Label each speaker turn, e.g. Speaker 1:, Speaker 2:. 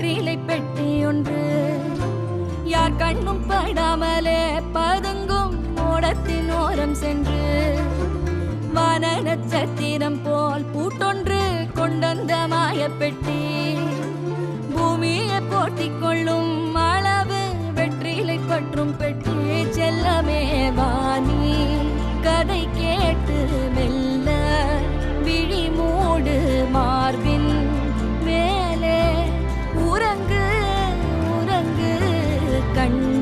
Speaker 1: வெற்றிலை பெட்டி ஒன்று. யார் கண்ணும் படாமலே பதுங்கும் ஓடத்தின் ஓரம் சென்று. வான நட்சத்திரம் போல் பூட்டொன்று கொண்டந்த மாய பெட்டி பூமியை போட்டிக் கொள்ளும் Anh